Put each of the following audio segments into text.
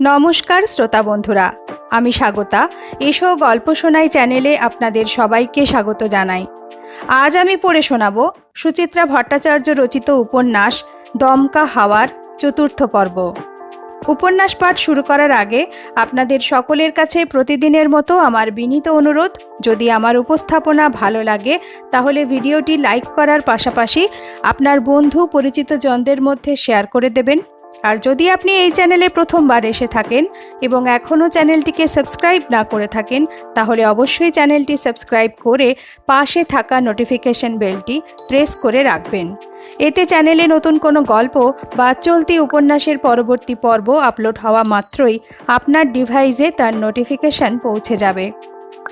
নমস্কার শ্রোতা বন্ধুরা, আমি স্বাগতা। এসো গল্প শোনাই চ্যানেলে আপনাদের সবাইকে স্বাগত জানাই। আজ আমি পড়ে শোনাব সুচিত্রা ভট্টাচার্য রচিত উপন্যাস দমকা হাওয়ার চতুর্থ পর্ব। উপন্যাস পাঠ শুরু করার আগে আপনাদের সকলের কাছে প্রতিদিনের মতো আমার বিনীত অনুরোধ, যদি আমার উপস্থাপনা ভালো লাগে, তাহলে ভিডিওটি লাইক করার পাশাপাশি আপনার বন্ধু পরিচিত জনদের মধ্যে শেয়ার করে দেবেন। আর যদি আপনি এই চ্যানেলে প্রথমবার এসে থাকেন এবং এখনও চ্যানেলটিকে সাবস্ক্রাইব না করে থাকেন, তাহলে অবশ্যই চ্যানেলটি সাবস্ক্রাইব করে পাশে থাকা নোটিফিকেশন বেলটি প্রেস করে রাখবেন। এতে চ্যানেলে নতুন কোনো গল্প বা চলতি উপন্যাসের পরবর্তী পর্ব আপলোড হওয়া মাত্রই আপনার ডিভাইসে তার নোটিফিকেশন পৌঁছে যাবে।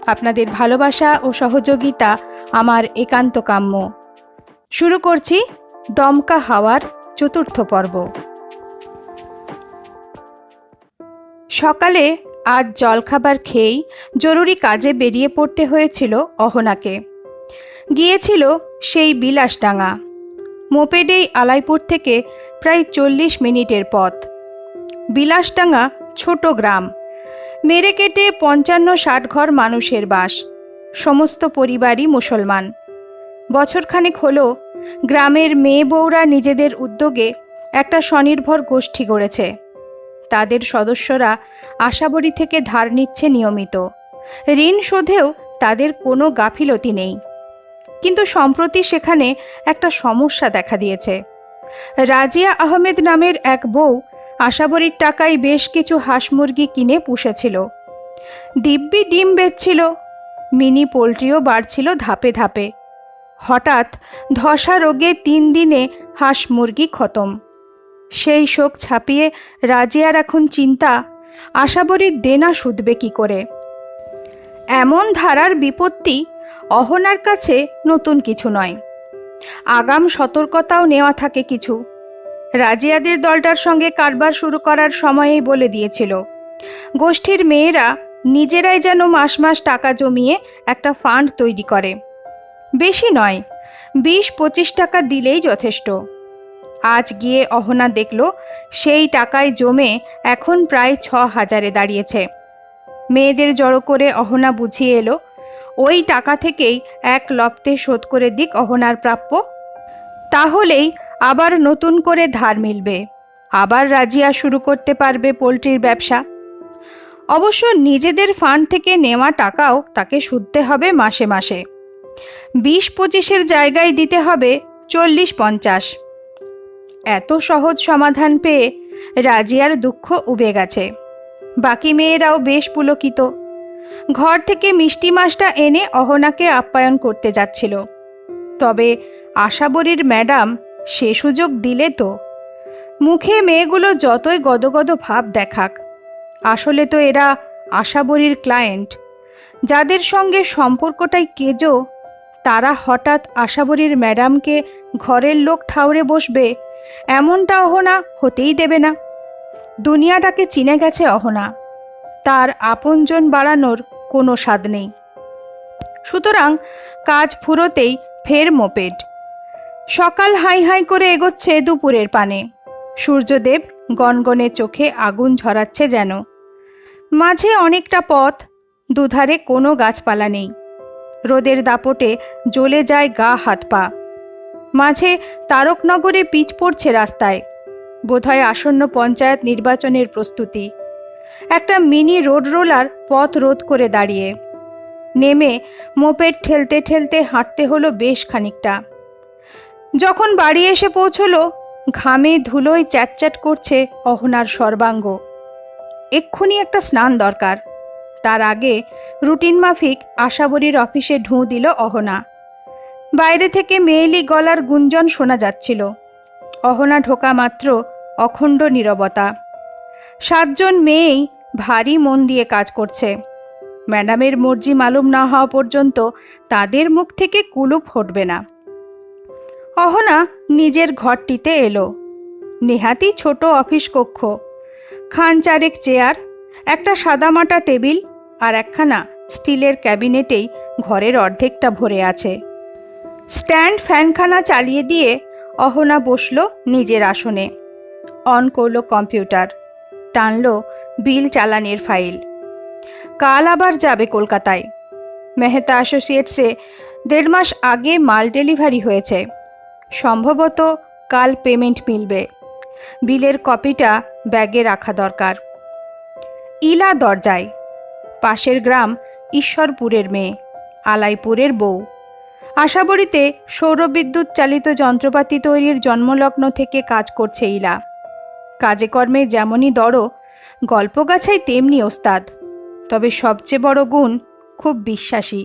আপনাদের ভালোবাসা ও সহযোগিতা আমার একান্ত কাম্য শুরু করছি দমকা হাওয়ার চতুর্থ পর্ব। সকালে আজ জলখাবার খেয়েই জরুরি কাজে বেরিয়ে পড়তে হয়েছিল অহনাকে। গিয়েছিল সেই বিলাসডাঙা মোপেডেই আলাইপুর থেকে প্রায় চল্লিশ মিনিটের পথ। বিলাসডাঙ্গা ছোট গ্রাম। মেরে কেটে পঞ্চান্ন ষাট ঘর মানুষের বাস। সমস্ত পরিবারই মুসলমান। বছরখানেক হলো গ্রামের মেয়ে বউরা নিজেদের উদ্যোগে একটা স্বনির্ভর গোষ্ঠী গড়েছে। তাদের সদস্যরা আশাবড়ি থেকে ধার নিচ্ছে নিয়মিত। ঋণ শোধেও তাদের কোনো গাফিলতি নেই। কিন্তু সম্প্রতি সেখানে একটা সমস্যা দেখা দিয়েছে। রাজিয়া আহমেদ নামের এক বউ আশাবড়ির টাকায় বেশ কিছু হাঁস মুরগি কিনে পুষেছিল। দিব্যি ডিম বেচছিল, মিনি পোলট্রিও বাড়ছিল ধাপে ধাপে। হঠাৎ ধসা রোগে তিন দিনে হাঁস মুরগি খতম। সেই শোক ছাপিয়ে রাজিয়ার এখন চিন্তা আশাবরীর দেনা শুধবে কি করে? এমন ধারার বিপত্তি অহনার কাছে নতুন কিছু নয়। আগাম সতর্কতাও নেওয়া থাকে কিছু। রাজিয়াদের দলটার সঙ্গে কারবার শুরু করার সময়েই বলে দিয়েছিল, গোষ্ঠীর মেয়েরা নিজেরাই যেন মাস মাস টাকা জমিয়ে একটা ফান্ড তৈরি করে। বেশি নয়, বিশ পঁচিশ টাকা দিলেই যথেষ্ট। আজ গিয়ে অহনা দেখল, সেই টাকায় জমে এখন প্রায় ছ হাজারে দাঁড়িয়েছে। মেয়েদের জড়ো করে অহনা বুঝিয়ে এলো, ওই টাকা থেকেই এক লপ্তে শোধ করে দিক অহনার প্রাপ্য। তাহলেই আবার নতুন করে ধার মিলবে, আবার রাজিয়া শুরু করতে পারবে পোলট্রির ব্যবসা। অবশ্য নিজেদের ফান্ড থেকে নেওয়া টাকাও তাকে শুধতে হবে মাসে মাসে। বিশ পঁচিশের জায়গায় দিতে হবে চল্লিশ পঞ্চাশ। এত সহজ সমাধান পেয়ে রাজিয়ার দুঃখ উবে গেছে। বাকি মেয়েরাও বেশ পুলকিত। ঘর থেকে মিষ্টি মাছটা এনে অহনাকে আপ্যায়ন করতে যাচ্ছিল। তবে আশাবরীর ম্যাডাম সে সুযোগ দিলে তো। মুখে মেয়েগুলো যতই গদগদ ভাব দেখাক, আসলে তো এরা আশাবরীর ক্লায়েন্ট। যাদের সঙ্গে সম্পর্কটাই কেজো, তারা হঠাৎ আশাবরীর ম্যাডামকে ঘরের লোক ঠাউরে বসবে এমনটা অহনা হতেই দেবে না। দুনিয়াটাকে চিনে গেছে অহনা। তার আপনজন বাড়ানোর কোনো স্বাদ নেই। সুতরাং কাজ ফুরোতেই ফের মোপেড। সকাল হাই হাই করে এগোচ্ছে দুপুরের পানে। সূর্যদেব গনগনে চোখে আগুন ঝরাচ্ছে যেন। মাঝে অনেকটা পথ, দুধারে কোনো গাছপালা নেই। রোদের দাপটে জ্বলে যায় গা হাত পা। মাঝে তারকনগরে পিচ পড়ছে রাস্তায়। বোধহয় আসন্ন পঞ্চায়েত নির্বাচনের প্রস্তুতি। একটা মিনি রোড রোলার পথ রোধ করে দাঁড়িয়ে। নেমে মোপেড ঠেলতে ঠেলতে হাঁটতে হলো বেশ খানিকটা। যখন বাড়ি এসে পৌঁছলো, ঘামে ধুলোয় চ্যাটচ্যাট করছে অহনার সর্বাঙ্গ। এক্ষুনি একটা স্নান দরকার। তার আগে রুটিন মাফিক আশাবরীর অফিসে ঢুঁ দিল অহনা। বাইরে থেকে মেয়েলি গলার গুঞ্জন শোনা যাচ্ছিল। অহনা ঢোকা মাত্র অখণ্ড নীরবতা। সাতজন মেয়েই ভারী মন দিয়ে কাজ করছে। ম্যাডামের মর্জি মালুম না হওয়া পর্যন্ত তাদের মুখ থেকে কুলুপ হটবে না। অহনা নিজের ঘরটিতে এলো। নেহাতি ছোট অফিস কক্ষ। খান চারেক চেয়ার, একটা সাদামাটা টেবিল আর একখানা স্টিলের ক্যাবিনেটেই ঘরের অর্ধেকটা ভরে আছে। স্ট্যান্ড ফ্যানখানা চালিয়ে দিয়ে অহনা বসল নিজের আসনে। অন করল কম্পিউটার, টানল বিল চালানের ফাইল। কাল আবার যাবে কলকাতায়। মেহতা অ্যাসোসিয়েটসে দেড় মাস আগে মাল ডেলিভারি হয়েছে। সম্ভবত কাল পেমেন্ট মিলবে। বিলের কপিটা ব্যাগে রাখা দরকার। ইলা দরজায়। পাশের গ্রাম ঈশ্বরপুরের মেয়ে, আলাইপুরের বউ। আশাবড়িতে সৌরবিদ্যুৎ চালিত যন্ত্রপাতি তৈরির জন্মলগ্ন থেকে কাজ করছে ইলা। কাজে কর্মে যেমনই দড়ো গল্পগাছায় তেমনি ওস্তাদ। তবে সবচেয়ে বড় গুণ, খুব বিশ্বাসী।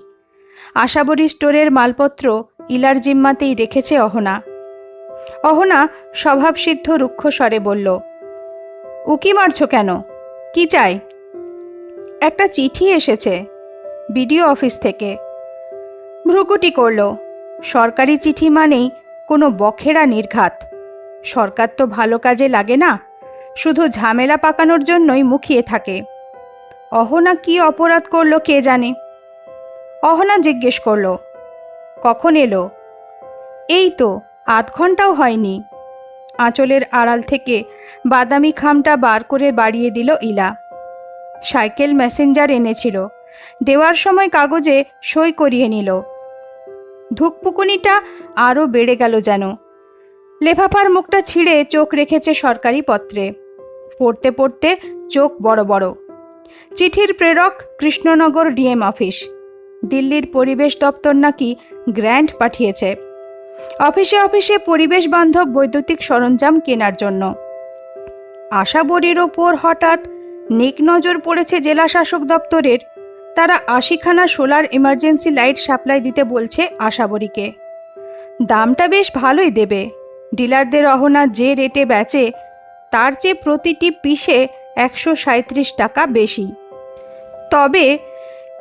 আশাবরী স্টোরের মালপত্র ইলার জিম্মাতেই রেখেছে অহনা। অহনা স্বভাবসিদ্ধ রুক্ষ স্বরে বলল, উকি মারছো কেন? কি চাই? একটা চিঠি এসেছে, বিডিও অফিস থেকে। ভ্রুকুটি করল। সরকারি চিঠি মানেই কোনো বখেরা নির্ঘাত। সরকার তো ভালো কাজে লাগে না, শুধু ঝামেলা পাকানোর জন্যই মুখিয়ে থাকে। অহনা কি অপরাধ করল কে জানে? অহনা জিজ্ঞেস করল, কখন এলো? এই তো, আধ ঘন্টাও হয়নি। আঁচলের আড়াল থেকে বাদামি খামটা বার করে বাড়িয়ে দিল ইলা। সাইকেল মেসেঞ্জার এনেছিল। দেওয়ার সময় কাগজে সই করিয়ে নিল। ধুকপুকুনিটা আরও বেড়ে গেল যেন। লেফাফার মুখটা ছিঁড়ে চোখ রেখেছে সরকারি পত্রে। পড়তে পড়তে চোখ বড় বড়। চিঠির প্রেরক কৃষ্ণনগর ডিএম অফিস। দিল্লির পরিবেশ দপ্তর নাকি গ্র্যান্ট পাঠিয়েছে। অফিসে অফিসে পরিবেশ বান্ধব বৈদ্যুতিক সরঞ্জাম কেনার জন্য। আশাবরীর ওপর হঠাৎ নেক নজর পড়েছে জেলা শাসক দপ্তরের তারা আশিখানা সোলার ইমার্জেন্সি লাইট সাপ্লাই দিতে বলছে আশাবরীকে। দামটা বেশ ভালোই দেবে। ডিলারদের অহনা যে রেটে বেচে, তার চেয়ে প্রতিটি পিসে একশো সাঁত্রিশ টাকা বেশি। তবে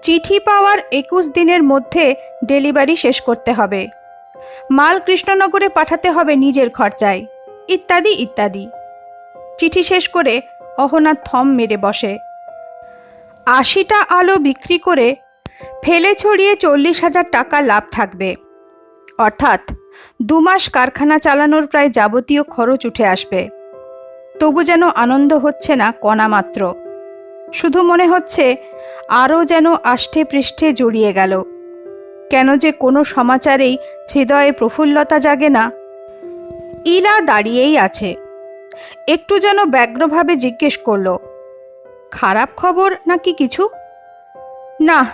চিঠি পাওয়ার একুশ দিনের মধ্যে ডেলিভারি শেষ করতে হবে। মাল কৃষ্ণনগরে পাঠাতে হবে নিজের খরচায়। ইত্যাদি ইত্যাদি। চিঠি শেষ করে অহনা থম মেরে বসে। আশিটা আলো বিক্রি করে ফেলে ছড়িয়ে চল্লিশ হাজার টাকা লাভ থাকবে। অর্থাৎ দু মাস কারখানা চালানোর প্রায় যাবতীয় খরচ উঠে আসবে। তবু যেন আনন্দ হচ্ছে না কণা মাত্র। শুধু মনে হচ্ছে আরও যেন আষ্টে পৃষ্ঠে জড়িয়ে গেল। কেন যে কোনো সমাচারেই হৃদয়ে প্রফুল্লতা জাগে না। ইলা দাঁড়িয়েই আছে। একটু যেন ব্যগ্রভাবে জিজ্ঞেস করল খারাপ খবর নাকি কিছু? না,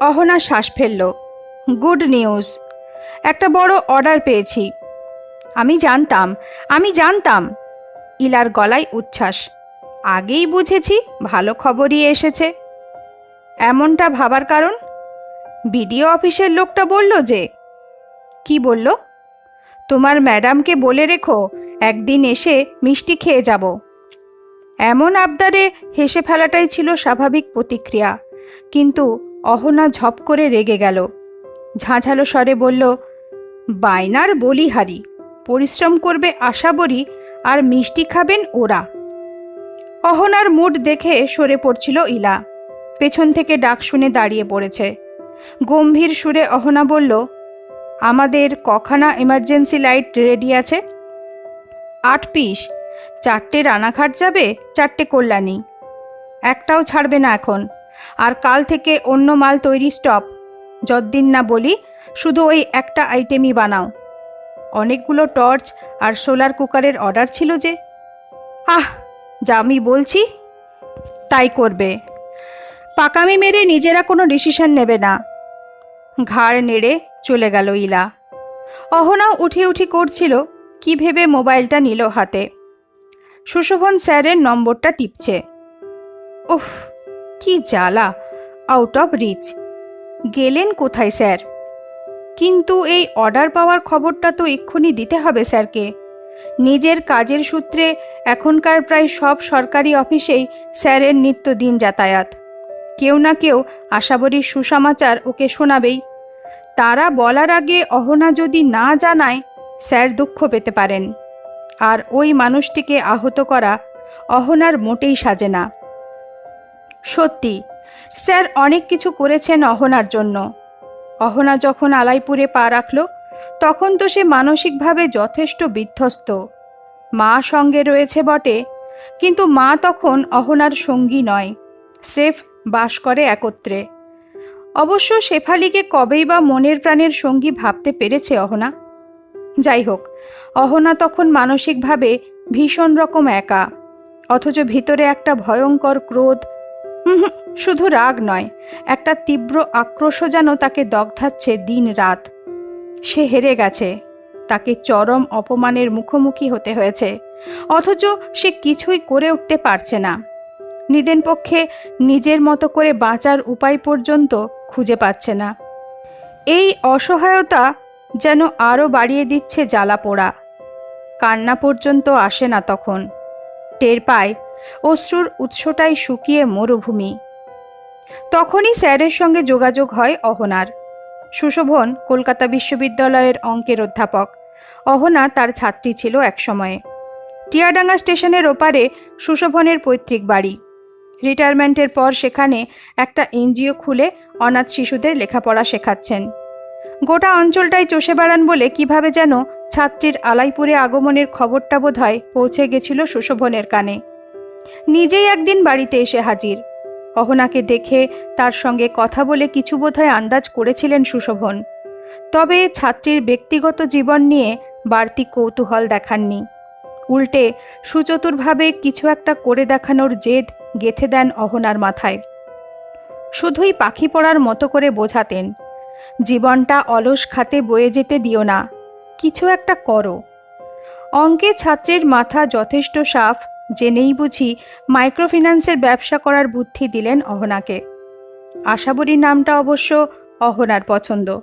অহনা শ্বাস ফেলল। Good news. একটা বড় অর্ডার পেয়েছি। আমি জানতাম আমি জানতাম। ইলার গলায় উচ্ছ্বাস। আগেই বুঝেছি, ভালো খবরই এসেছে। এমনটা ভাবার কারণ? বিডিও অফিসের লোকটা বলল যে, কি বলল? তোমার ম্যাডামকে বলে রেখো, একদিন এসে মিষ্টি খেয়ে যাব। এমন আবদারে হেসে ফেলাটাই ছিল স্বাভাবিক প্রতিক্রিয়া। কিন্তু অহনা ঝপ করে রেগে গেল। ঝাঁঝালো স্বরে বলল, বায়নার বলিহারি, পরিশ্রম করবে আশাবরী, আর মিষ্টি খাবেন ওরা। অহনার মুড দেখে সরে পড়ছিল ইলা। পেছন থেকে ডাক শুনে দাঁড়িয়ে পড়েছে। গম্ভীর সুরে অহনা বলল, আমাদের কখানা এমার্জেন্সি লাইট রেডি আছে। আট পিস চারটে রানাঘাট যাবে, চারটে কল্যাণী। একটাও ছাড়বে না এখন। আর কাল থেকে অন্য মাল তৈরি স্টপ। যদ্দিন না বলি, শুধু ওই একটা আইটেমই বানাও। অনেকগুলো টর্চ আর সোলার কুকারের অর্ডার ছিল যে। আহ, যা আমি বলছি, তাই করবে। পাকামি মেরে নিজেরা কোনো ডিসিশন নেবে না। ঘাড় নেড়ে চলে গেল ইলা। অহনাও উঠি উঠি করছিল, কি ভেবে মোবাইলটা নিল হাতে। সুশোভন স্যারের নম্বরটা টিপছে। উফ কি জ্বালা আউট অফ রিচ গেলেন কোথায় স্যার? কিন্তু এই অর্ডার পাওয়ার খবরটা তো এক্ষুনি দিতে হবে স্যারকে। নিজের কাজের সূত্রে এখনকার প্রায় সব সরকারি অফিসেই স্যারের নিত্যদিন যাতায়াত। কেউ না কেউ আশাবরীর সুসমাচার ওকে শোনাবেই। তারা বলার আগে অহনা যদি না জানায়, স্যার দুঃখ পেতে পারেন। আর ওই মানুষটিকে আহত করা অহনার মোটেই সাজে না। সত্যি, স্যার অনেক কিছু করেছেন অহনার জন্য। অহনা যখন আলাইপুরে পা রাখল, তখন তো সে মানসিকভাবে যথেষ্ট বিধ্বস্ত। মা সঙ্গে রয়েছে বটে, কিন্তু মা তখন অহনার সঙ্গী নয়, স্রেফ বাস করে একত্রে। অবশ্য শেফালিকে কবেই বা মনের প্রাণের সঙ্গী ভাবতে পেরেছে অহনা। যাই হোক অহনা তখন মানসিকভাবে ভীষণ রকম একা। অথচ ভিতরে একটা ভয়ঙ্কর ক্রোধ শুধু রাগ নয়, একটা তীব্র আক্রোশও যেন তাকে দগ্ধাচ্ছে দিন রাত। সে হেরে গেছে। তাকে চরম অপমানের মুখোমুখি হতে হয়েছে। অথচ সে কিছুই করে উঠতে পারছে না। নিদেন পক্ষে নিজের মতো করে বাঁচার উপায় পর্যন্ত খুঁজে পাচ্ছে না। এই অসহায়তা যেন আরও বাড়িয়ে দিচ্ছে জ্বালা পোড়া কান্না পর্যন্ত আসে না তখন। টের পায় অশ্রুর উৎসটাই শুকিয়ে মরুভূমি। তখনই স্যারের সঙ্গে যোগাযোগ হয় অহনার। সুশোভন কলকাতা বিশ্ববিদ্যালয়ের অঙ্কের অধ্যাপক। অহনা তার ছাত্রী ছিল একসময়ে। টিয়াডাঙ্গা স্টেশনের ওপারে সুশোভনের পৈতৃক বাড়ি। রিটায়ারমেন্টের পর সেখানে একটা এনজিও খুলে অনাথ শিশুদের লেখাপড়া শেখাচ্ছেন। গোটা অঞ্চলটাই চষে বেড়ান বলে কীভাবে যেন ছাত্রীর আলাইপুরে আগমনের খবরটা বোধ হয় পৌঁছে গেছিল সুশোভনের কানে। নিজেই একদিন বাড়িতে এসে হাজির। অহনাকে দেখে তার সঙ্গে কথা বলে কিছু বোধহয় আন্দাজ করেছিলেন সুশোভন তবে ছাত্রীর ব্যক্তিগত জীবন নিয়ে বাড়তি কৌতূহল দেখাননি। উল্টে সুচতুরভাবে কিছু একটা করে দেখানোর জেদ গেথে দেন অহনার মাথায়। শুধুই পাখি পড়ার মতো করে বোঝাতেন। জীবনটা অলস খাতে বয়ে যেতে দিও না। কিছু একটা করো। অঙ্কে ছাত্রের মাথা যথেষ্ট সাফ, জেনেই বুঝি মাইক্রোফিন্যান্সের ব্যবসা করার বুদ্ধি দিলেন অহনাকে। আশাবরী নামটা অবশ্য অহনার পছন্দ।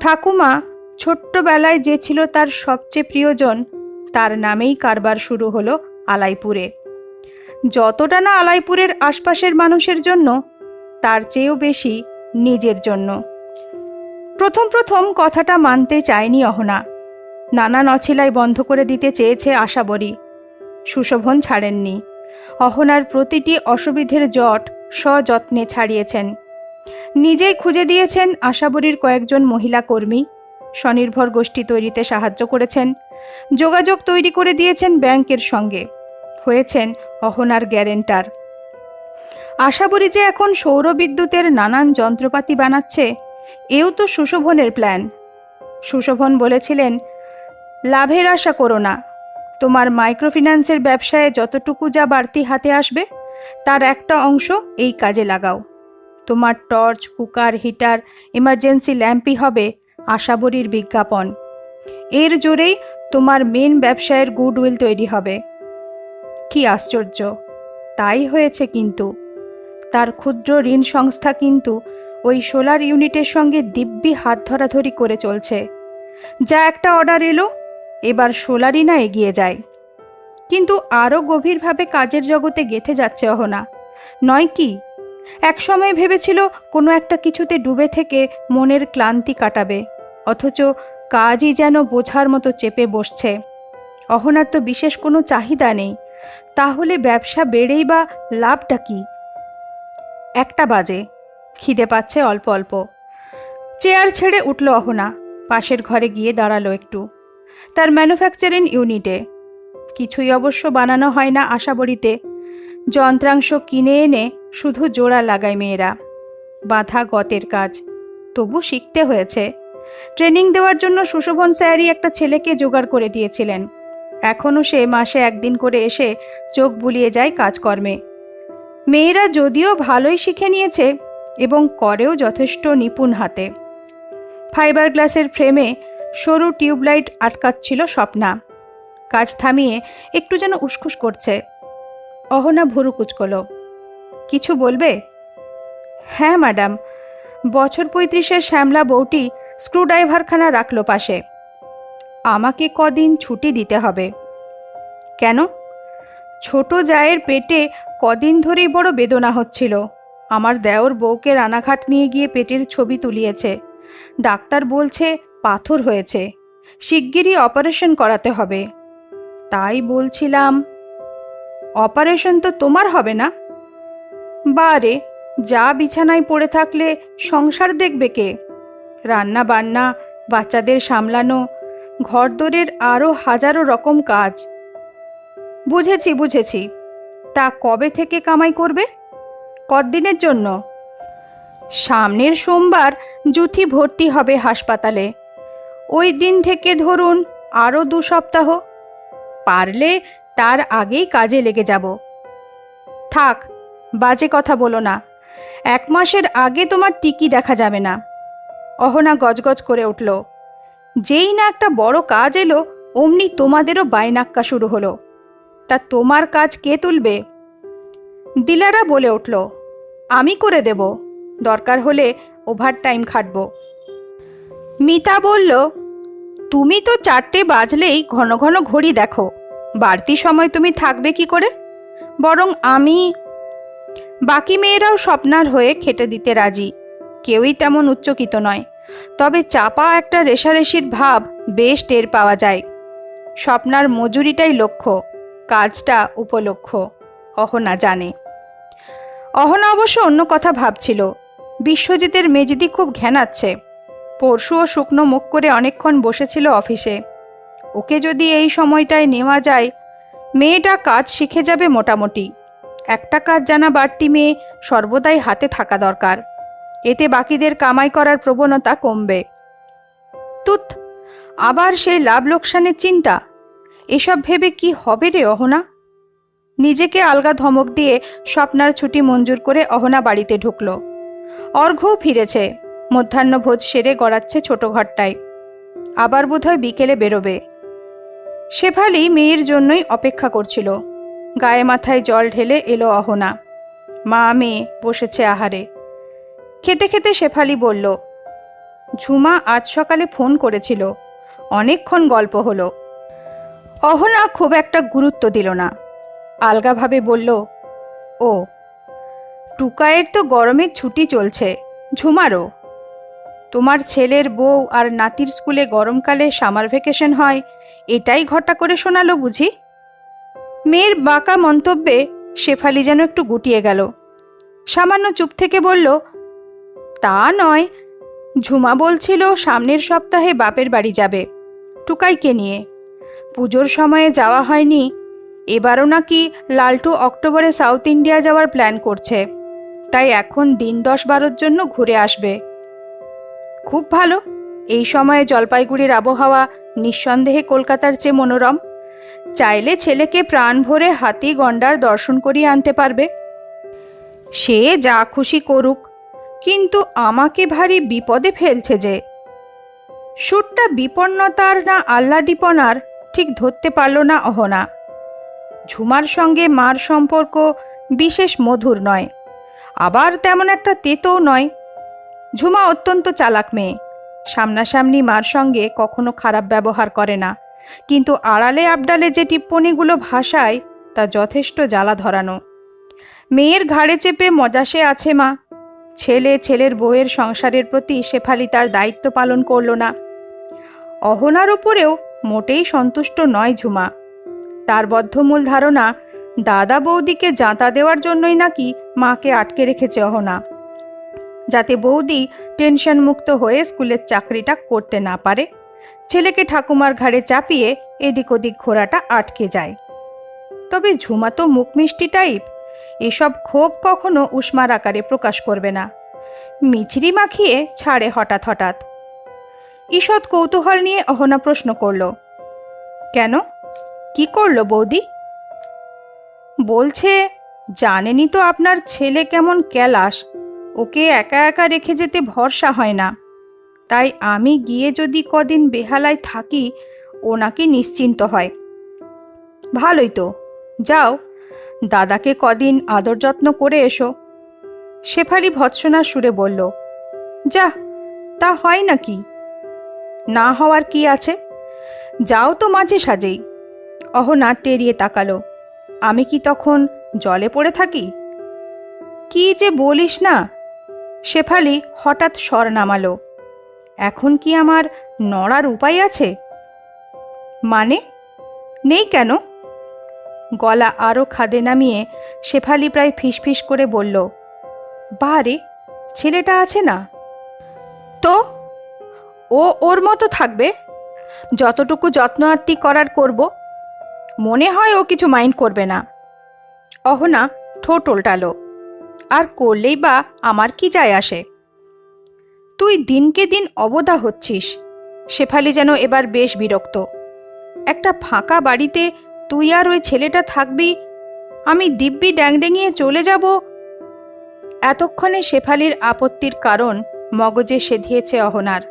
ঠাকুমা ছোট্টবেলায় যে ছিল তার সবচেয়ে প্রিয়জন, তার নামেই কারবার শুরু হলো আলাইপুরে। যতটা না আলাইপুরের আশপাশের মানুষের জন্য, তার চেয়েও বেশি নিজের জন্য। প্রথম প্রথম কথাটা মানতে চায়নি অহনা। নানা নছিলাই বন্ধ করে দিতে চেয়েছে আশাবরী। সুশোভন ছাড়েননি। অহনার প্রতিটি অসুবিধের জট সযত্নে ছাড়িয়েছেন। নিজেই খুঁজে দিয়েছেন আশাবরীর কয়েকজন মহিলা কর্মী। স্বনির্ভর গোষ্ঠী তৈরিতে সাহায্য করেছেন। যোগাযোগ তৈরি করে দিয়েছেন ব্যাংকের সঙ্গে। হয়েছেন অহনার গ্যারেন্টার। আশাবরী যে এখন সৌরবিদ্যুতের নানান যন্ত্রপাতি বানাচ্ছে এও তো সুশোভনের প্ল্যান সুশোভন বলেছিলেন, লাভের আশা করো না। তোমার মাইক্রোফিন্যান্সের ব্যবসায় যতটুকু যা বাড়তি হাতে আসবে, তার একটা অংশ এই কাজে লাগাও। তোমার টর্চ, কুকার, হিটার ইমার্জেন্সি ল্যাম্পই হবে আশাবরীর বিজ্ঞাপন। এর জোরেই তোমার মেন ব্যবসায়ের গুডউইল তৈরি হবে। কি আশ্চর্য! তাই হয়েছে কিন্তু। তার ক্ষুদ্র ঋণ সংস্থা কিন্তু ওই সোলার ইউনিটের সঙ্গে দিব্যি হাত ধরাধরি করে চলছে। যা একটা অর্ডার এলো, এবার সোলারই না এগিয়ে যায়। কিন্তু আরও গভীরভাবে কাজের জগতে গেথে যাচ্ছে অহনা। নয় কি? একসময় ভেবেছিল কোনো একটা কিছুতে ডুবে থেকে মনের ক্লান্তি কাটাবে, অথচ কাজই যেন বোঝার মতো চেপে বসছে। অহনার তো বিশেষ কোনো চাহিদা নেই। তাহলে ব্যবসা বেড়েই বা লাভটা কি? একটা বাজে। খিদে পাচ্ছে অল্প অল্প। চেয়ার ছেড়ে উঠল অহনা। পাশের ঘরে গিয়ে দাঁড়াল একটু। তার ম্যানুফ্যাকচারিং ইউনিটে। কিছুই অবশ্য বানানো হয় না আশাবড়িতে। যন্ত্রাংশ কিনে এনে শুধু জোড়া লাগায় মেয়েরা। বাঁধা গতের কাজ। তবু শিখতে হয়েছে। ট্রেনিং দেওয়ার জন্য সুশোভন স্যারই একটা ছেলেকে জোগাড় করে দিয়েছিলেন। এখনও সে মাসে একদিন করে এসে চোখ বুলিয়ে যায় কাজকর্মে। মেয়েরা যদিও ভালোই শিখে নিয়েছে এবং করেও যথেষ্ট নিপুণ হাতে। ফাইবার গ্লাসের ফ্রেমে সরু টিউবলাইট আটকাচ্ছিল স্বপ্না। কাজ থামিয়ে একটু যেন উসখুস করছে। অহনা ভুরু কুচকল। কিছু বলবে? হ্যাঁ ম্যাডাম। বছর পঁয়ত্রিশের শ্যামলা বউটি স্ক্রুড্রাইভারখানা রাখল পাশে। আমাকে কদিন ছুটি দিতে হবে। কেন? ছোট জায়ের পেটে কদিন ধরেই বড় বেদনা হচ্ছিল। আমার দেওর বউকে রানাঘাট নিয়ে গিয়ে পেটের ছবি তুলিয়েছে। ডাক্তার বলছে, পাথর হয়েছে। শিগগিরই অপারেশন করাতে হবে। তাই বলছিলাম, অপারেশন তো তোমার হবে না? বারে, যা বিছানায় পড়ে থাকলে সংসার দেখবে কে? রান্না বান্না বাচ্চাদের সামলানো, ঘরদোরের আরও হাজারো রকম কাজ। বুঝেছি বুঝেছি। তা কবে থেকে কামাই করবে? কতদিনের জন্য? সামনের সোমবার জুথি ভর্তি হবে হাসপাতালে। ওই দিন থেকে ধরুন আরও দু সপ্তাহ। পারলে তার আগেই কাজে লেগে যাব। থাক, বাজে কথা বলো না। এক মাসের আগে তোমার টিকি দেখা যাবে না। অহনা গজগজ করে উঠল। যেই না একটা বড় কাজ এলো, অমনি তোমাদেরও বাইনাক্কা শুরু হলো। তা তোমার কাজ কে তুলবে? দিলারা বলে উঠল আমি করে দেব। দরকার হলে ওভার টাইম খাটব। মিতা বলল, তুমি তো চারটে বাজলেই ঘন ঘন ঘড়ি দেখো। বাড়তি সময় তুমি থাকবে কি করে? বরং আমি, বাকি মেয়েরাও স্বপ্নার হয়ে খেটে দিতে রাজি। কেউই তেমন উচ্চকিত নয়। তবে চাপা একটা রেশারেশির ভাব বেশ টের পাওয়া যায়। স্বপ্নার মজুরিটাই লক্ষ্য, কাজটা উপলক্ষ, অহনা জানে। অহনা অবশ্য অন্য কথা ভাবছিল। বিশ্বজিতের মেজিদি খুব ঘ্যানাচ্ছে পরশুও শুকনো মুখ করে অনেকক্ষণ বসেছিল অফিসে। ওকে যদি এই সময়টায় নেওয়া যায়, মেয়েটা কাজ শিখে যাবে মোটামুটি। একটা কাজ জানা বাড়তি মেয়ে সর্বদাই হাতে থাকা দরকার। এতে বাকিদের কামাই করার প্রবণতা কমবে। তুত, আবার সেই লাভ লোকসানের চিন্তা? এসব ভেবে কি হবে রে অহনা? নিজেকে আলগা ধমক দিয়ে স্বপ্নার ছুটি মঞ্জুর করে অহনা বাড়িতে ঢুকল। অর্ঘ্যও ফিরেছে। মধ্যাহ্নভোজ সেরে গড়াচ্ছে ছোট ঘরটায়। আবার বোধহয় বিকেলে বেরোবে। শেফালি মেয়ের জন্যই অপেক্ষা করছিল। গায়ে মাথায় জল ঢেলে এলো অহনা। মা, মেয়ে, বসেছে আহারে। খেতে খেতে শেফালি বলল, ঝুমা আজ সকালে ফোন করেছিল। অনেকক্ষণ গল্প হলো। অহনা খুব একটা গুরুত্ব দিল না। আলগাভাবে বলল, ও, টুকায়ের তো গরমের ছুটি চলছে ঝুমারও তোমার ছেলের বউ আর নাতির স্কুলে গরমকালে সামার ভ্যাকেশন হয়, এটাই ঘটা করে শোনালো বুঝি? মেয়ের বাঁকা মন্তব্যে শেফালি যেন একটু গুটিয়ে গেল। সামান্য চুপ থেকে বলল, তা নয়, ঝুমা বলছিল সামনের সপ্তাহে বাপের বাড়ি যাবে, টুকাইকে নিয়ে। পুজোর সময়ে যাওয়া হয়নি এবারও নাকি লালটু অক্টোবরে সাউথ ইন্ডিয়া যাওয়ার প্ল্যান করছে। তাই এখন দিন দশ বারোর জন্য ঘুরে আসবে। খুব ভালো। এই সময়ে জলপাইগুড়ির আবহাওয়া নিঃসন্দেহে কলকাতার চেয়ে মনোরম। চাইলে ছেলেকে প্রাণ ভরে হাতি গন্ডার দর্শন করিয়ে আনতে পারবে। সে যা খুশি করুক। কিন্তু আমাকে ভারী বিপদে ফেলছে যে। সুরটা বিপন্নতার না আহ্লাদীপনার ঠিক ধরতে পারল না অহনা। ঝুমার সঙ্গে মার সম্পর্ক বিশেষ মধুর নয়। আবার তেমন একটা তেতও নয়। ঝুমা অত্যন্ত চালাক মেয়ে। সামনাসামনি মার সঙ্গে কখনো খারাপ ব্যবহার করে না। কিন্তু আড়ালে আবডালে যে টিপ্পনিগুলো ভাষায় তা যথেষ্ট জ্বালা ধরানো। মেয়ের ঘাড়ে চেপে মজাসে আছে মা। ছেলে ছেলের বউয়ের সংসারের প্রতি শেফালি তার দায়িত্ব পালন করল না। অহনার ওপরেও মোটেই সন্তুষ্ট নয় ঝুমা। তার বদ্ধমূল ধারণা, দাদা বৌদিকে জাঁতা দেওয়ার জন্যই নাকি মাকে আটকে রেখেছে অহনা। যাতে বৌদি টেনশন মুক্ত হয়ে স্কুলের চাকরিটা করতে না পারে, ছেলেকে ঠাকুমার ঘাড়ে চাপিয়ে এদিক ওদিক ঘোরাটা আটকে যায়। তবে ঝুমা তো মুখ মিষ্টি টাইপ, এসব ক্ষোভ কখনো উষ্মার আকারে প্রকাশ করবে না। মিছরি মাখিয়ে ছাড়ে হঠাৎ হঠাৎ। ঈষৎ কৌতূহল নিয়ে অহনা প্রশ্ন করল, কেন? কি করল বৌদি? বলছে জানেনই তো আপনার ছেলে কেমন ক্যালাস, ওকে একা একা রেখে যেতে ভরসা হয় না। তাই আমি গিয়ে যদি কদিন বেহালায় থাকি ও নাকি নিশ্চিন্ত হয়। ভালোই তো, যাও, দাদাকে কদিন আদর যত্ন করে এসো। শেফালি ভৎসনা সুরে বলল, যা, তা হয় নাকি? না হওয়ার কি আছে? যাও তো মাঝে সাজেই অহনা টেরিয়ে তাকালো। আমি কি তখন জলে পড়ে থাকি? কি যে বলিস না? শেফালি হঠাৎ স্বর নামালো। এখন কি আমার নড়ার উপায় আছে? মানে? নেই কেন? গলা আরও খাদে নামিয়ে শেফালি প্রায় ফিসফিস করে বলল, বারে, ছেলেটা আছে না? তো? ও ওর মতো থাকবে। যতটুকু যত্ন আত্মি করার করব মনে হয় ও কিছু মাইন্ড করবে না। অহনা ঠোঁট উল্টালো আর করলেই বা আমার কি যায় আসে? তুই দিনকে দিন অবদা হচ্ছিস, শেফালি যেন এবার বেশ বিরক্ত। একটা ফাঁকা বাড়িতে তুই আর ওই ছেলেটা থাকবি, আমি দিব্যি ড্যাংডেঙিয়ে চলে যাব? এতক্ষণে শেফালির আপত্তির কারণ মগজে সেধিয়েছে অহনার।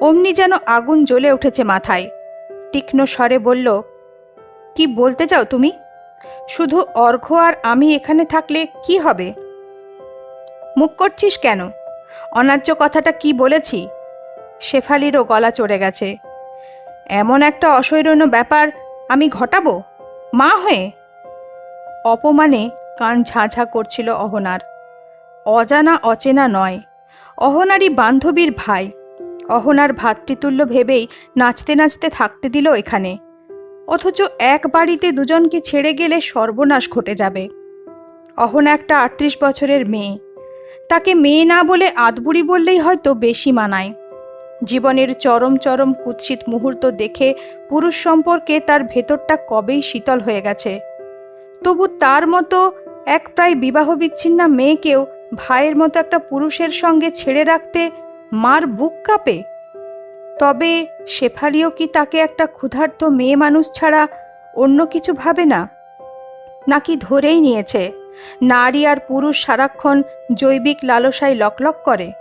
অমনি যেন আগুন জ্বলে উঠেছে মাথায়। তীক্ষ্ণ স্বরে বলল কি বলতে চাও তুমি? শুধু অর্ঘ্য আর আমি এখানে থাকলে কি হবে? মুখ করছিস কেন? অন্যায্য কথাটা কি বলেছি? শেফালিরও গলা চড়ে গেছে। এমন একটা অসৈরণ্য ব্যাপার আমি ঘটাবো? মা হয়ে? অপমানে কান ঝাঁঝা করছিল অহনার। অজানা অচেনা নয়। অহনারই বান্ধবীর ভাই। অহনার ভাতৃতুল্য ভেবেই নাচতে নাচতে থাকতে দিল এখানে। অথচ এক বাড়িতে দুজনকে ছেড়ে গেলে সর্বনাশ ঘটে যাবে। অহনা একটা আটত্রিশ বছরের মেয়ে। তাকে মেয়ে না বলে আদবুড়ি বললেই হয়তো বেশি মানায়। জীবনের চরম চরম কুৎসিত মুহূর্ত দেখে পুরুষ সম্পর্কে তার ভেতরটা কবেই শীতল হয়ে গেছে। তবু তার মতো এক প্রায় বিবাহ বিচ্ছিন্না মেয়েকেও ভাইয়ের মতো একটা পুরুষের সঙ্গে ছেড়ে রাখতে মার বুক কাঁপে। তবে শেফালিও কি তাকে একটা ক্ষুধার্ত মেয়ে মানুষ ছাড়া অন্য কিছু ভাবে না? নাকি ধরেই নিয়েছে, নারী আর পুরুষ সারাক্ষণ জৈবিক লালসায় লকলক করে?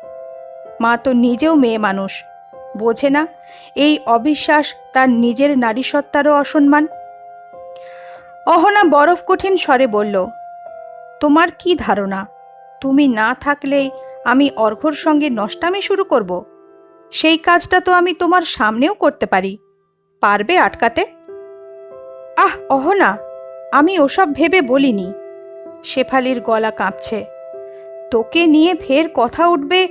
মা তো নিজেও মেয়ে মানুষ, বোঝে না এই অবিশ্বাস তার নিজের নারীসত্তারও অসম্মান? অহনা বরফ কঠিন স্বরে বলল, তোমার কি ধারণা? তুমি না থাকলেই আমি অর্ঘর সঙ্গে নষ্টামি শুরু করব? সেই কাজটা তো আমি তোমার সামনেও করতে পারি। পারবে আটকাতে? আহ, অহনা, আমি ওসব ভেবে বলিনি। শেফালির গলা কাঁপছে। তোকে নিয়ে ফের কথা উঠবে,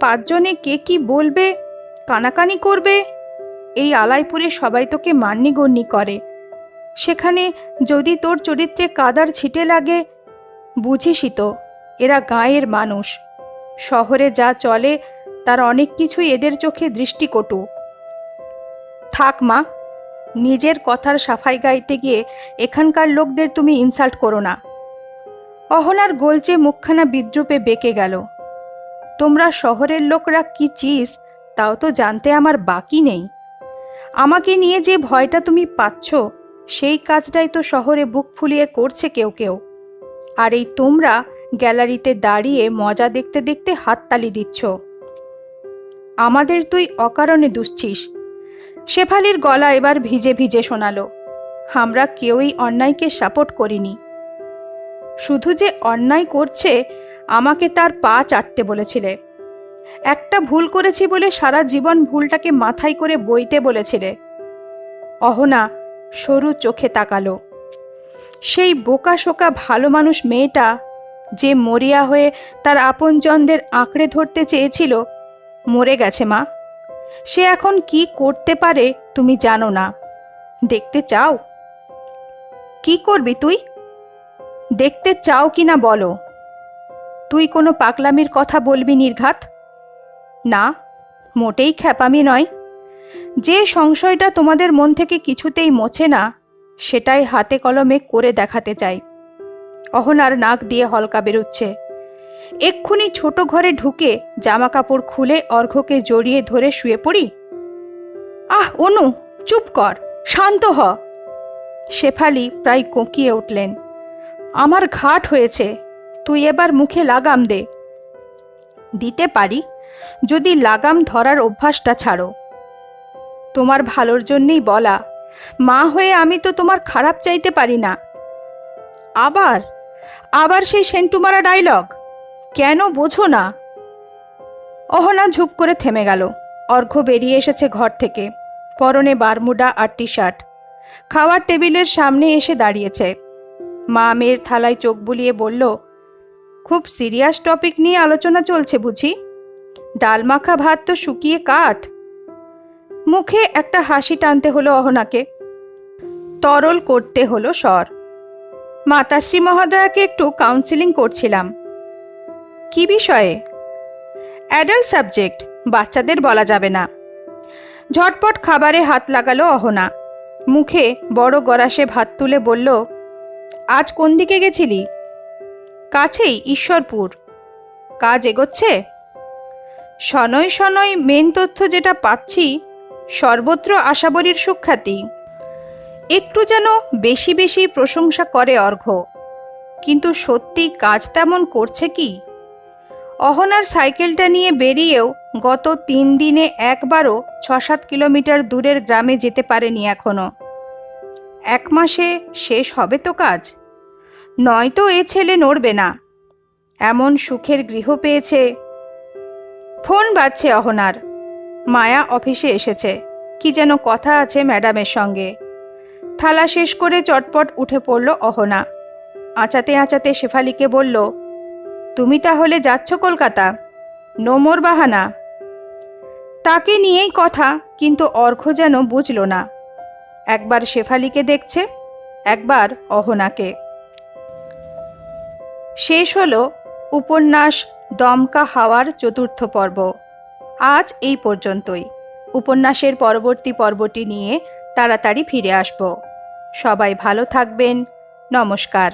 পাঁচজনে কে কি বলবে, কানাকানি করবে? এই আলাইপুরে সবাই তোকে মান্যিগণ্যি করে। সেখানে যদি তোর চরিত্রে কাদার ছিটে লাগে, বুঝিসই তো, এরা গাঁয়ের মানুষ। শহরে যা চলে তার অনেক কিছুই এদের চোখে দৃষ্টিকটু। থাক মা, নিজের কথার সাফাই গাইতে গিয়ে এখানকার লোকদের তুমি ইনসাল্ট করো না। অহনার গোলচে মুখখানা বিদ্রুপে বেঁকে গেল। তোমরা শহরের লোকরা কি চিজ তাও তো জানতে আমার বাকি নেই। আমাকে নিয়ে যে ভয়টা তুমি পাচ্ছ, সেই কাজটাই তো শহরে বুক ফুলিয়ে করছে কেউ কেউ। আর এই তোমরা গ্যালারিতে দাঁড়িয়ে মজা দেখতে দেখতে হাততালি দিচ্ছ। আমাদের তুই অকারণে দুষছিস। শেফালির গলা এবার ভিজে ভিজে শোনালো। আমরা কেউই অন্যায়কে সাপোর্ট করিনি। শুধু যে অন্যায় করছে, আমাকে তার পা চাটতে বলেছিলে। একটা ভুল করেছি বলে সারা জীবন ভুলটাকে মাথায় করে বইতে বলেছিলে। অহনা সরু চোখে তাকালো। সেই বোকা শোকা ভালো মানুষ মেয়েটা যে মরিয়া হয়ে তার আপনজনদের আঁকড়ে ধরতে চেয়েছিল মরে গেছে মা। সে এখন কি করতে পারে তুমি জানো না। দেখতে চাও? কি করবি তুই? দেখতে চাও কি না বলো। তুই কোনো পাকলামির কথা বলবি নির্ঘাত? না, মোটেই খ্যাপামি নয়। যে সংশয়টা তোমাদের মন থেকে কিছুতেই মোছে না, সেটাই হাতে কলমে করে দেখাতে চাই। অহনার নাক দিয়ে হলকা বেরোচ্ছে। এক্ষুনি ছোট ঘরে ঢুকে জামা কাপড় খুলে অর্ঘ্যকে জড়িয়ে ধরে শুয়ে পড়ি? আহ, অনু, চুপ কর, শান্ত হ। শেফালি প্রায় কোঁকিয়ে উঠলেন। আমার ঘাট হয়েছে, তুই এবার মুখে লাগাম দে। দিতে পারি, যদি লাগাম ধরার অভ্যাসটা ছাড়ো। তোমার ভালোর জন্যেই বলা, মা হয়ে আমি তো তোমার খারাপ চাইতে পারি না। আবার আবার সেই সেন্টুমারা ডায়লগ কেন বোঝো না? অহনা ঝুপ করে থেমে গেল। অর্ঘ্য বেরিয়ে এসেছে ঘর থেকে। পরনে বারমুডা আর টি শার্ট খাওয়ার টেবিলের সামনে এসে দাঁড়িয়েছে। মা মেয়ের থালায় চোখ বুলিয়ে বলল, খুব সিরিয়াস টপিক নিয়ে আলোচনা চলছে বুঝি? ডাল মাখা ভাত তো শুকিয়ে কাঠ? মুখে একটা হাসি টানতে হলো অহনাকে। তরল করতে হলো স্বর। মাতাশ্রী মহোদয়াকে একটু কাউন্সিলিং করছিলাম। কি বিষয়ে? অ্যাডাল্ট সাবজেক্ট বাচ্চাদের বলা যাবে না। ঝটপট খাবারে হাত লাগালো অহনা। মুখে বড় গরাসে ভাত তুলে বলল, আজ কোন দিকে গেছিলি? কাছেই, ঈশ্বরপুর। কাজ এগোচ্ছে? শনয় শনয় মেন তথ্য যেটা পাচ্ছি, সর্বত্র আশাবরীর সুখ্যাতি। একটু যেন বেশি বেশি প্রশংসা করে অর্ঘ্য। কিন্তু সত্যি কাজ তেমন করছে কি? অহনার সাইকেলটা নিয়ে বেরিয়েও গত তিন দিনে একবারও ছ সাত কিলোমিটার দূরের গ্রামে যেতে পারেনি এখনও এক মাসে শেষ হবে তো কাজ? নয়তো এ ছেলে নড়বে না। এমন সুখের গৃহ পেয়েছে। ফোন বাজছে অহনার। মায়া অফিসে এসেছে। কি যেন কথা আছে ম্যাডামের সঙ্গে। থালা শেষ করে চটপট উঠে পড়ল অহনা। আঁচাতে আঁচাতে শেফালিকে বলল তুমি তাহলে যাচ্ছ কলকাতা? নোমর বাহানা। তাকে নিয়েই কথা, কিন্তু অর্ঘ যেন বুঝল না। একবার শেফালিকে দেখছে, একবার অহনাকে। শেষ হল উপন্যাস দমকা হাওয়ার চতুর্থ পর্ব। আজ এই পর্যন্তই। উপন্যাসের পরবর্তী পর্বটি নিয়ে তাড়াতাড়ি ফিরে আসব। সবাই ভালো থাকবেন। নমস্কার।